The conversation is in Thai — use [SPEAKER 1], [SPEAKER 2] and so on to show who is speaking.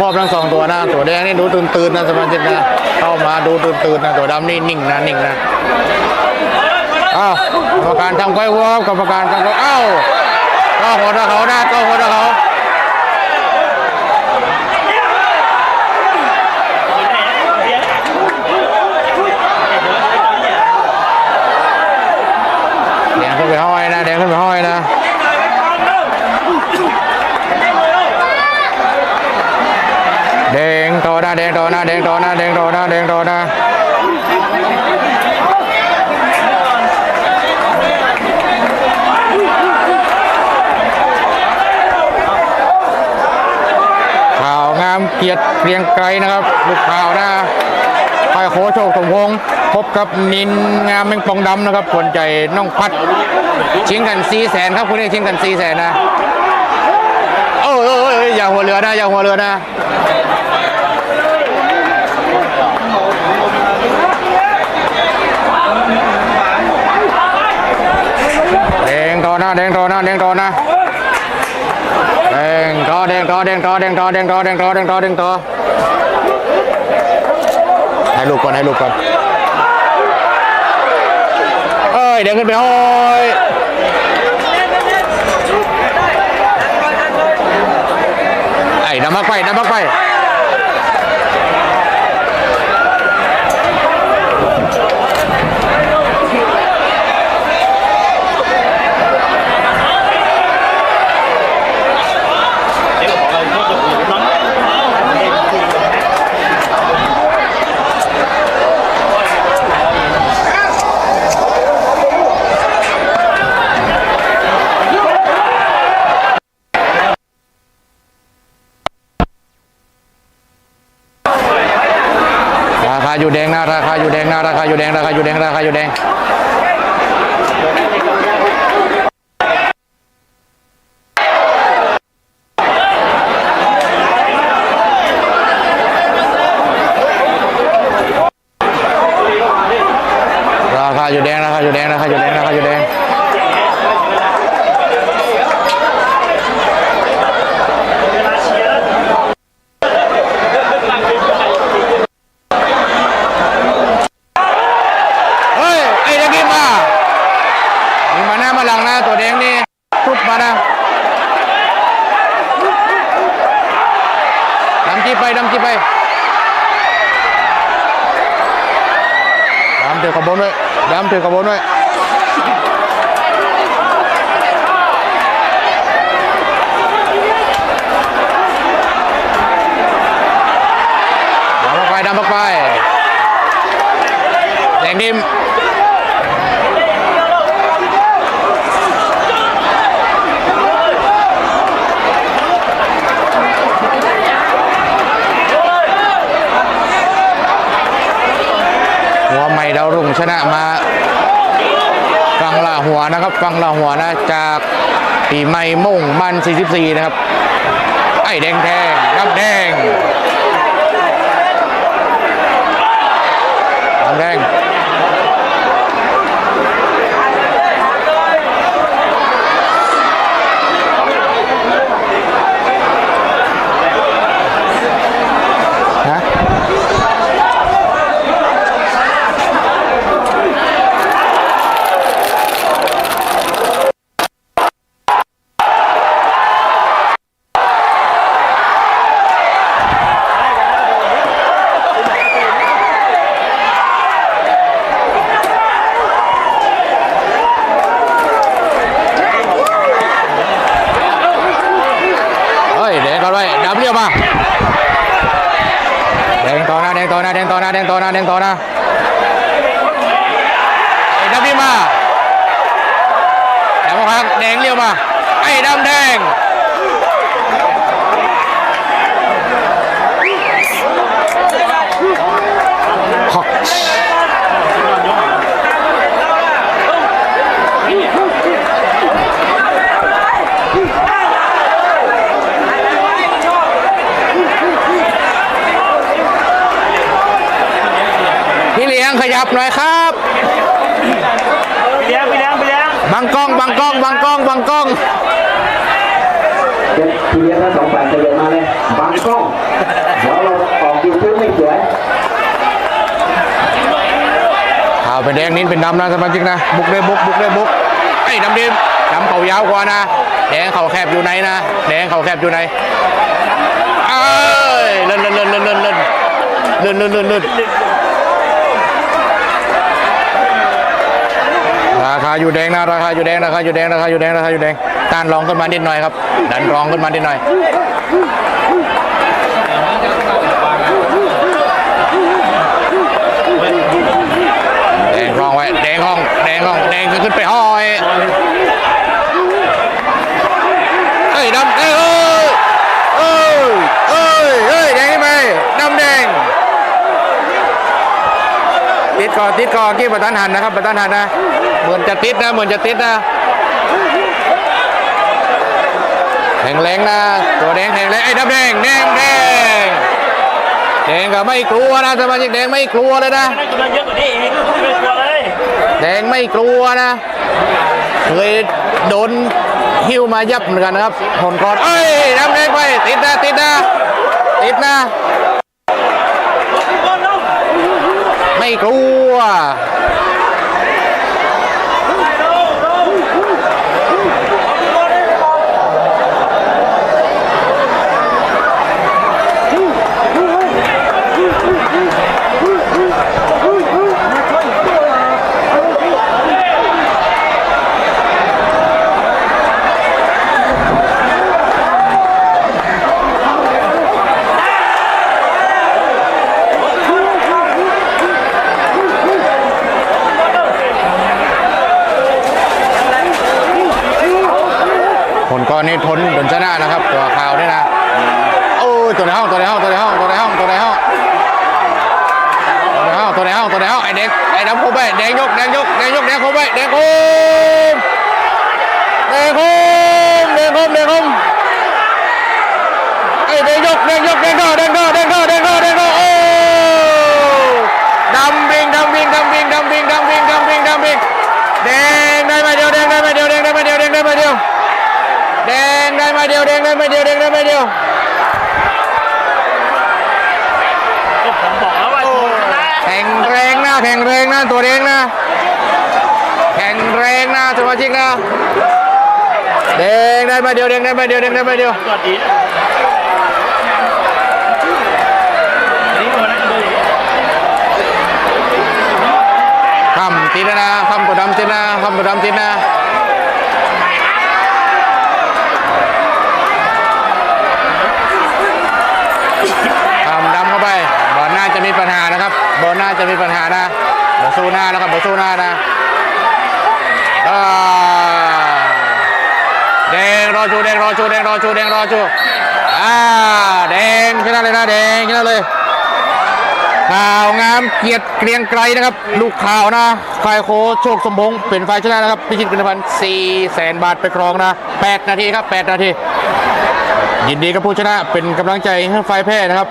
[SPEAKER 1] พ่อทั้งสองตัวนะตัวแดงนี่ดูตื่นตื่นๆนะสมาชิกนะเข้ามาดูตื่นตื่นๆนะตัวดำนี่นิ่งนะนิ่งนะอ้าวกรรมการทำไว้วัวครับกรรมการทำไว้อ้าวก็หัวตะเขานะก็หัวตะเขาแดงขึ้นไปห้อยนะแดงขึ้นไปห้อยนะ แดง ต่อหน้าแดงต่อหน้าแดงต่อหน้าแดงต่อหน้าแดงต่อหน้าข่าวงามเกียรติเรียงไกรนะครับลูกข่าวนะไยโคโชคสมพงศ์พบกับนินงามแมงปองดำนะครับส่วนใจน้องพัดชิงกันสี่แสนครับคุณนี่ชิงกันสี่แสนนะโอ้ยโอ้ยโอ้ยอย่าหัวเรือนะอย่าหัวเรือนะ แดงต่อหน้า แดงต่อหน้าแดงต่อน้าแดงต่อแดงต่อแดงต่อแดงต่อแดงต่อแดงต่อแดงต่อแดงต่อให้ลูกก่อนให้ลูกก่อนเอ้ยเดี๋ยวขึ้นไปห้อยไอ้ดำมักไปดำมักไปราคาอยู่แดงนะราคาอยู่แดงราคาอยู่แดงราคาอยู่แดงราคาอยู่แดงราคาอยู่แดงราคาอยู่แดงราคาอยู่แดงราคาอยู่แดง เฮ้ย ไอ้เด็กนี่มามีมาหน้ามาหลังนะตัวแดงนี่ทุบมานะ ดำจีไปดำจีไปดำถือกระบนไว้ดำถือกระบนไว้ดำออกไปดำออกไป แดงดิมหั วใหม่ดาวรุ่งชนะมาฟังละหัวนะครับฟังละหัวนะจากปีใหม่มุ่งมัน 44 นะครับ ไอ้แดงแทงน้ำแดงน้ำแดง ฮะเฮ้ยแดงก่อนไว้ดับเรียวมา แด งต่อนะแดงต่อหน้าแดงต่อหน้าแดงต่อหน้าแดงต่อหน้าไอ้ดำนี่มาแดงมาพับแดงเลี้ยวมาไอ้ดำแดง พี่เลี้ยงขยับหน่อยครับ
[SPEAKER 2] พี่เลี้ยงพี่เลี้ยงพี่เลี้ยง
[SPEAKER 1] บังกล้องบังกล้องบังกล้องบังกล้อง
[SPEAKER 3] พี่เลี้ยงทั้งสองแปดจะเดินมาเลยบังกล้อง
[SPEAKER 1] เดี๋
[SPEAKER 3] ยวเราออกยูทูบไม่เสีย
[SPEAKER 1] เอาเป็นแดงนิ้นเป็นดำนะสมาชิกนะบุกได้บุกบุกได้บุกไอ้ดำดิมดำเข่ายาวกว่านะแดงเข่าแคบอยู่ไหนนะแดงเข่าแคบอยู่ไหนเอ้ยเล่นเล่นเล่นเล่นเล่นเล่นเล่นเล่นาอยู่แดงนะราคาอยู่แดงราคาอยู่แดงราคาอยู่แดงราคาอยู่แดงต้านรองขึ้นมานิดหน่อยครับ ดันรองขึ้นมานิดหน่อยแดงห้องไว้แดงห้องแดงห้องแดงขึ้นไปห้อยเฮ้ยดำเอ้ยเอ้ยเอ้ยเอ้ยแดงนี่ไหมดำแดงติดก่อนติดก่อนกี้ประธานหันนะครับประธานหันนะ เหมือนจะติดนะเหมือนจะติดนะแข็งแรงนะตัวแดงแข็งแรงไอ้ดำแดงแดงแดงแดงก็ไม่กลัวนะสมาชิกแดงไม่กลัวเลยนะ
[SPEAKER 2] นั่นกำลังไม่กลัวเลย
[SPEAKER 1] แดงไม่กลัวนะเคยโดนหิ้วมายับเหมือนกันนะครับผลก่อนเอ้ยน้ำแดงไปติดนะติดนะติดนะไม่กลัว ก่อนนี้ทนดนชนะนะครับ ตัวข่าวนี่นะโอ้ยตัวในห้องตัวในห้องตัวในห้องตัวในห้องตัวในห้องตัวในห้องตัวในห้องตัวในห้องไอ้เด็กไอ้ดำคุมไปแดงยกแดงยกแดงยกแดงคุมไปแดงคุมแดงคุมแดงคุมแดงคุมไอ้แดงยกแดงยกแดงก็แดงก็แดงก็แดงก็แดงก็โอ้ดำวิ่งดำวิ่งดำวิ่งดำวิ่งดำวิ่งดำวิ่งดำวิ่งแดงได้มาเดียวแดงได้มาเดียวแดงได้มาเดียวแดงได้มาเดียว แดงได้มาเดียวแดงได้มาเดี ยวแดงได้มาเดียว
[SPEAKER 2] ก็ผมบอกแล้วว่าชนะ
[SPEAKER 1] แข็งแรงนะแข็งแรงนะตัวแดงนะ แข็งแรงนะสมาชิกนะแดงได้มาเดียวแดงได้มาเดียวแดงได้มาเดียว
[SPEAKER 2] ก็ดีนะนี่ตัวนั้นดูดิ
[SPEAKER 1] คำติดนะคำตัวดำติดนะคำตัวดำติดนะคำดำเข้าไปบอลหน้าจะมีปัญหานะครับบอลห น้าจะมีปัญหานะบอสู้หน้านะครับบอสู้หน้านะแดงรอชูแดงรอชูแดงรอชูแดงรอชูอ่าแดงชนะเลยนะแดงชนะเลยข่าวงามเกียรติเกรียงไกรนะครับ ลูกข่าวนะฝ่ายโคชโชคสมพงษ์เป็นฝ่ายชนะนะครับพิชิตเงินรางวัล4แสนบาทไปครองนะ 8 นาทีครับ 8 นาที ยินดีกับผู้ชนะเป็นกำลังใจให้ฝ่ายแพ้นะครับ